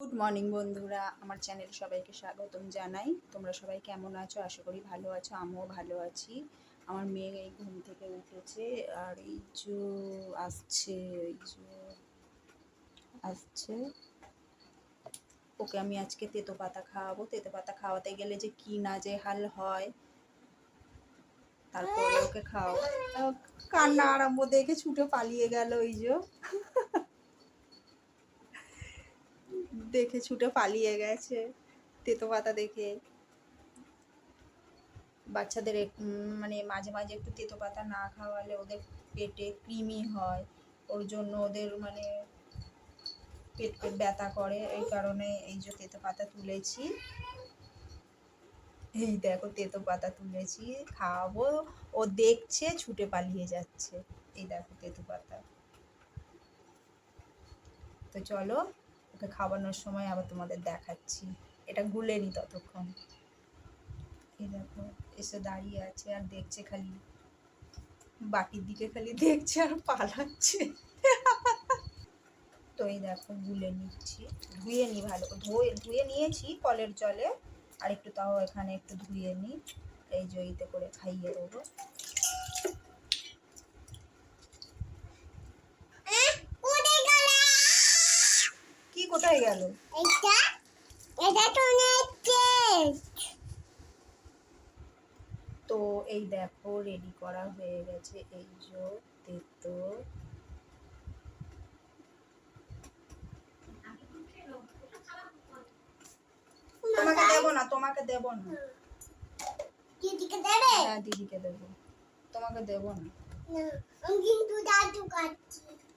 Good morning বন্ধুরা। আমার channel সবাইকে স্বাগতম জানাই। তোমরা সবাই কেমন আছো? আশা করি ভালো আছো আমিও ভালো আছি। আমার মেয়ে এই ঘুম থেকে উঠেছে আর এই যে আসছে এই যে আসছে। ওকে আমি আজকে তেতো পাতা খাওয়াবো। তেতো পাতা খাওয়াতে গেলে যে কি না যে হাল হয় তারপরে ওকে খাও কান্না আরম্ভ দেখে ছুটে পালিয়ে গেল ওই যে। দেখে ছুটে পালিয়ে গেছে, তেতো পাতা দেখে। বাচ্চাদের মানে মাঝে মাঝে একটু তেতো পাতা না খাওয়ালে ওদের পেটে কৃমি হয়, ওর জন্য ওদের মানে পেট পেট ব্যথা করে, এই কারণে এই যে তেতো পাতা তুলেছি, এই দেখো তেতো পাতা তুলেছি খাওয়াবো ও দেখছে ছুটে পালিয়ে যাচ্ছে, এই দেখো তেতো পাতা। তো চলো ওকে খাওয়ানোর সময় আবার তোমাদের দেখাচ্ছি। এটা গুলে নি ততক্ষণ। এই দেখো, এসে দাঁড়িয়ে আছে আর দেখছে খালি। বাটির দিকে খালি দেখছে আর পালাচ্ছে। তো এই দেখো, গুলে নিচ্ছি। ধুয়ে নি ভালো ধুয়ে ধুয়ে নিয়েছি কলের জলে। আর একটু তাও এখানে একটু ধুয়ে নিই এই জইতে করে খাইয়ে দেবো কি কোথায় গেল। তো এই দেখো রেডি করা হয়ে গেছে এই যে তেতো। তোমাকে দেবো না তোমাকে দেবো না। হ্যাঁ দিদিকে দেবো। তোমাকে দেবো না।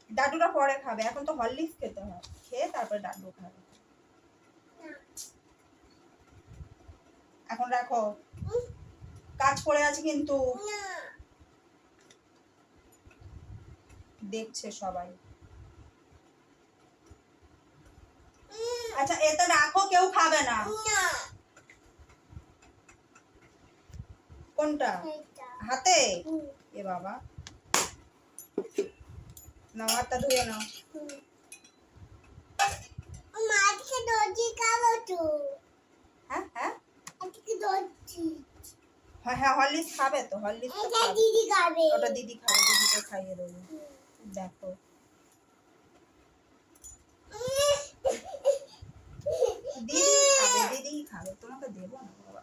ডাডুটা পরে খাবে এখন তো হরলিক্স খেতে হয়। খেয়ে তারপরে ডাডু খাবে এখন রাখো। কাজ আছে কিন্তু। দেখছে সবাই। আচ্ছা এটা রাখো, কেউ খাবে না। কোনটা? হাতে? এ বাবা। নাও, হাতটা ধুয়ে নাও। হ্যাঁ হ্যাঁ। হ্যাঁ হ্যাঁ হরলিক্স খাবে তো হরলিক্স তো খাবে। দিদি খাবে। ওটা দিদি খাবে দিদিকে খাইয়ে দেবো। দেখো। দিদি খাবে দিদি খাবে। তোমাকে দেবো না বাবা।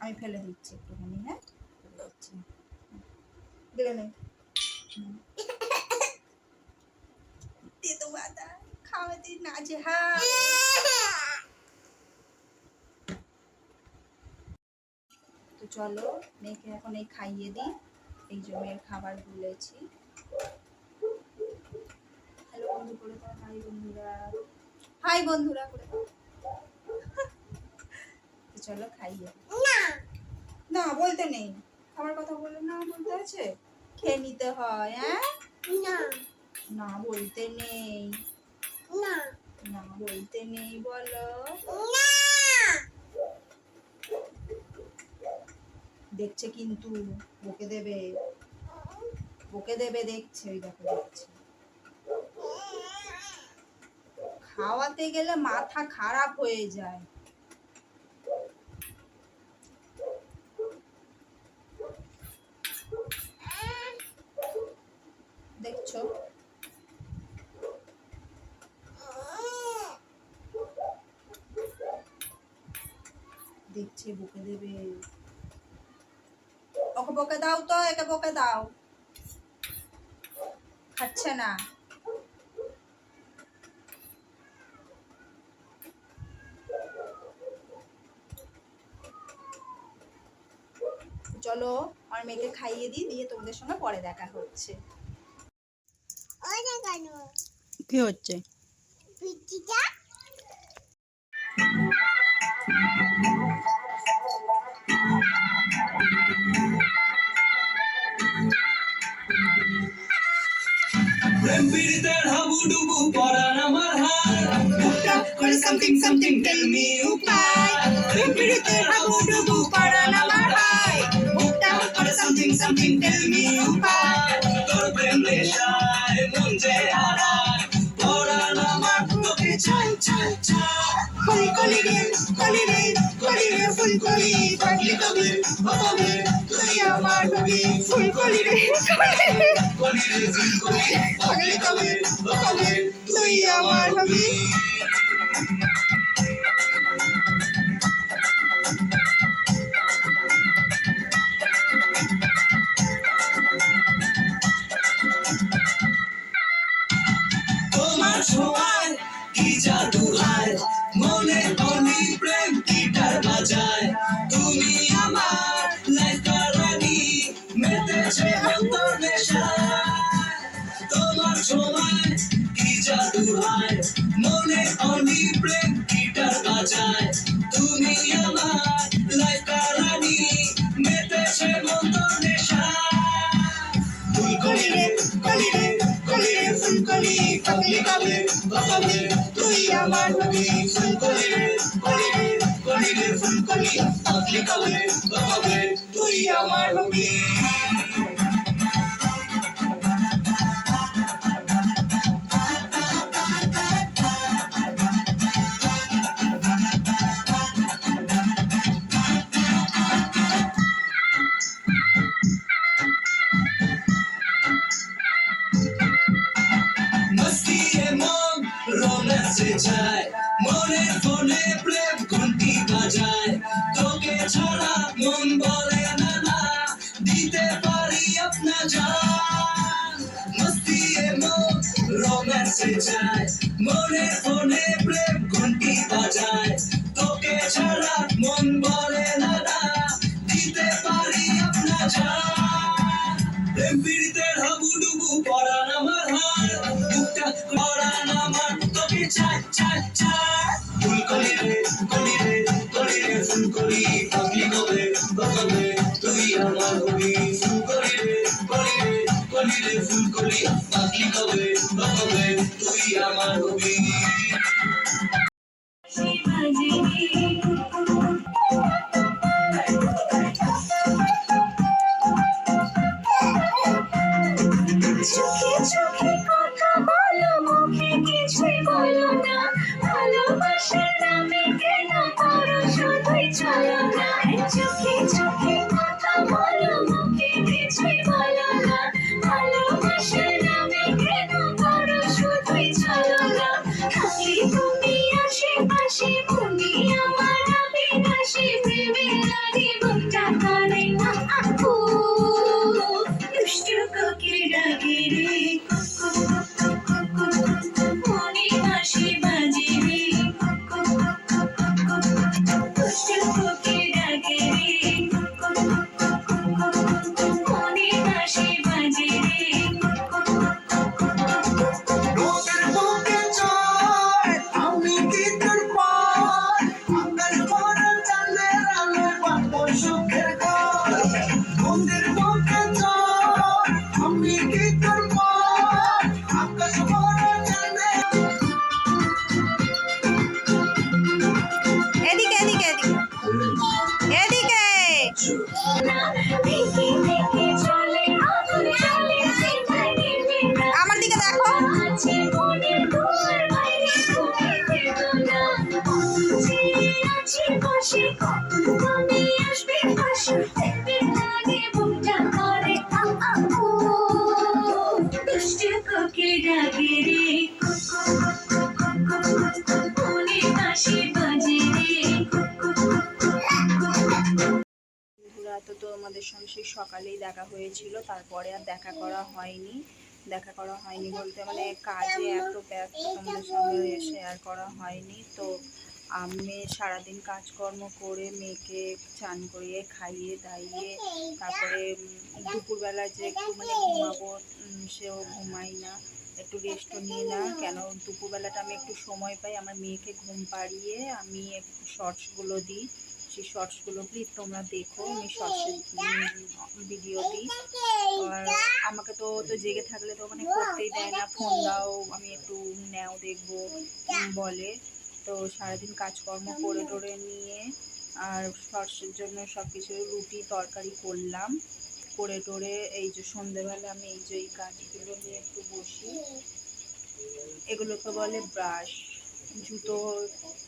আমি ফেলে দিচ্ছি একটুখানি হ্যাঁ? দিলে নেই। তেতো বাতা খাওয়াতে নাচে হা তো চলো মেয়েকে এখন এই খাইয়ে দিই। এই যে মেয়ের খাবার গুলেছি। হ্যালো বন্ধু করে দাও। হাই বন্ধুরা। হাই বন্ধুরা করে দাও। চলো খাইয়ে না বলতে নেই। খাবার কথা বলে না বলতে আছে? খেয়ে নিতে হয় হ্যাঁ? না। না বলতে নেই। না। না বলতে নেই বলো। না। দেখছে কিন্তু বকে দেবে। বকে দেবে দেখছে ওই দেখো দেখছে। খাওয়াতে গেলে মাথা খারাপ হয়ে যায় দেখছ দেখছে বকে দেবে। ওকে বকে দাও তো একে বকে দাও। খাচ্ছে না। চলো আমার মেয়েকে খাইয়ে দিই দিয়ে তোমাদের সঙ্গে পরে দেখা হচ্ছে। কি হচ্ছে? পিচিটা প্রেম পীড়িতের হাবুডুবু পরাণ আমার হার টুকটাক করে সামথিং সামথিং টেল মি উপায় তুই আমার হবি কলি রে ফুল কলি পাগলি কবে বাবাবে তুই আমার নবী ফুলকলি কলি রে কলি রে কলি রে ফুল কলি পাগলি কবে বাবাবে তুই আমার হবি রোম্যান্সে যায় মনের ফোনে প্রেম ঘন্টি বাজায় তোকে ছাড়া মন বলে না দিতে পারি আপনা জান প্রেম পীড়িতের হাবুডুবু পরান আমার হার। বুকটা পরান আমার তোকে চাই চাই চাই। ফুল কলি রে কলি রে কলি রে ফুল কলি পাগলি কবে বাবাবে তুই আমার হবি। কলি পাখি হবে বাবাবে তুই আমার হবি। তোমাদের সঙ্গে সেই সকালেই দেখা হয়েছিল। তারপরে আর দেখা করা হয়নি। দেখা করা হয়নি বলতে মানে কাজে এত ব্যস্ত তোমাদের সঙ্গে শেয়ার করা হয়নি। তো আমি সারাদিন কাজকর্ম করে মেয়েকে চান করিয়ে খাইয়ে দাইয়ে তারপরে দুপুরবেলা যে একটু মানে ঘুমাবো সেও ঘুমাই না। একটু রেস্টও নিই না। কেন? দুপুরবেলাটা আমি একটু সময় পাই। আমার মেয়েকে ঘুম পাড়িয়ে আমি একটু শর্টসগুলো দিই। সেই শর্টসগুলো প্লিজ তোমরা দেখো, আমি শর্টসের ভিডিও দিই। আর আমাকে তো তো জেগে থাকলে তো মানে করতেই দেয় না ফোন দাও, আমি একটু নেও দেখব বলে। তো সারাদিন কাজকর্ম করে টোরে নিয়ে, আর শর্টসের জন্য সব কিছু রুটি, তরকারি করলাম। করে টোরে এই যে সন্ধেবেলা আমি এই যে এই কাজগুলো নিয়ে একটু বসি। এগুলোকে বলে ব্রাশ জুতো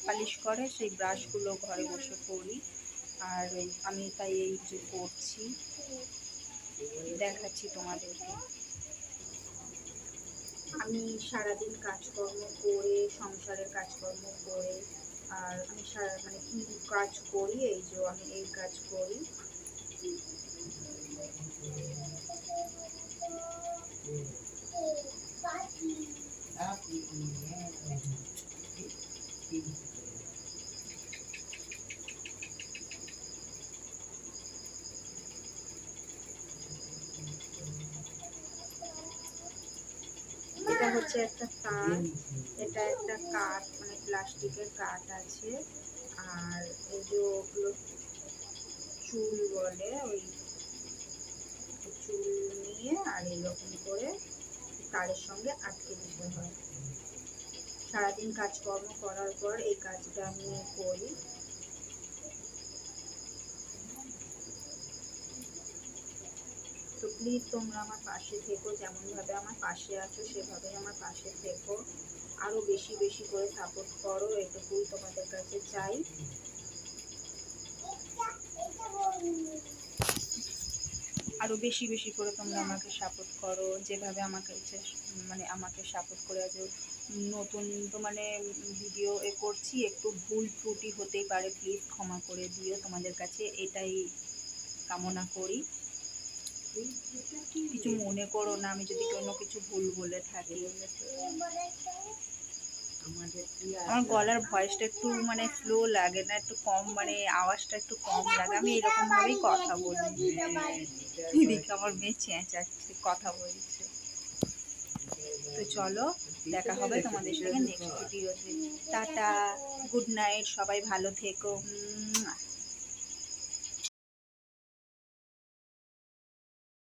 পালিশ করে, সেই ব্রাশগুলো ঘরে বসে করি আর আমি তাই এই যে করছি দেখাচ্ছি তোমাদেরকে। আমি সারাদিন কাজকর্ম করে, সংসারের কাজকর্ম করে, আর আমি সারা মানে কি কাজ করি, এই যে আমি এই কাজ করি। এটা হচ্ছে একটা কাঠ, এটা একটা কাঠ মানে প্লাস্টিকের কাঠ আছে। আর এই যে ওগুলো চুল বলে, ওই চুল নিয়ে আর এরকম করে তারের সঙ্গে আটকে দিতে হয়। সারাদিন কাজকর্ম করার পর এই কাজটা আমি করি। তো প্লিজ তোমরা আমার পাশে থেকো, যেমনভাবে আমার পাশে আছো, সেভাবেই আমার পাশে থেকো। আরও বেশি বেশি করে সাপোর্ট করো, এটুকুই তোমাদের কাছে চাই। আরও বেশি বেশি করে তোমরা আমাকে সাপোর্ট করো, যেভাবে আমাকে মানে আমাকে সাপোর্ট করে আজ নতুন তো মানে ভিডিও এ করছি, একটু ভুল ত্রুটি হতেই পারে প্লিজ ক্ষমা করে দিও। তোমাদের কাছে এটাই কামনা করি। কিছু মনে করো না, আমি যদি কোনো কিছু ভুল বলে থাকি। আমার গলার ভয়েসটা একটু মানে স্লো লাগে না, একটু কম মানে আওয়াজটা একটু কম লাগে। আমি এরকম ভাবেই কথা বলি। এদিকে আমার মেয়ে চেঁচাচ্ছে, কথা বলছে। তো চলো দেখা হবে তোমাদের সঙ্গে নেক্সট ভিডিওতে টাটা গুড নাইট সবাই ভালো থেকো।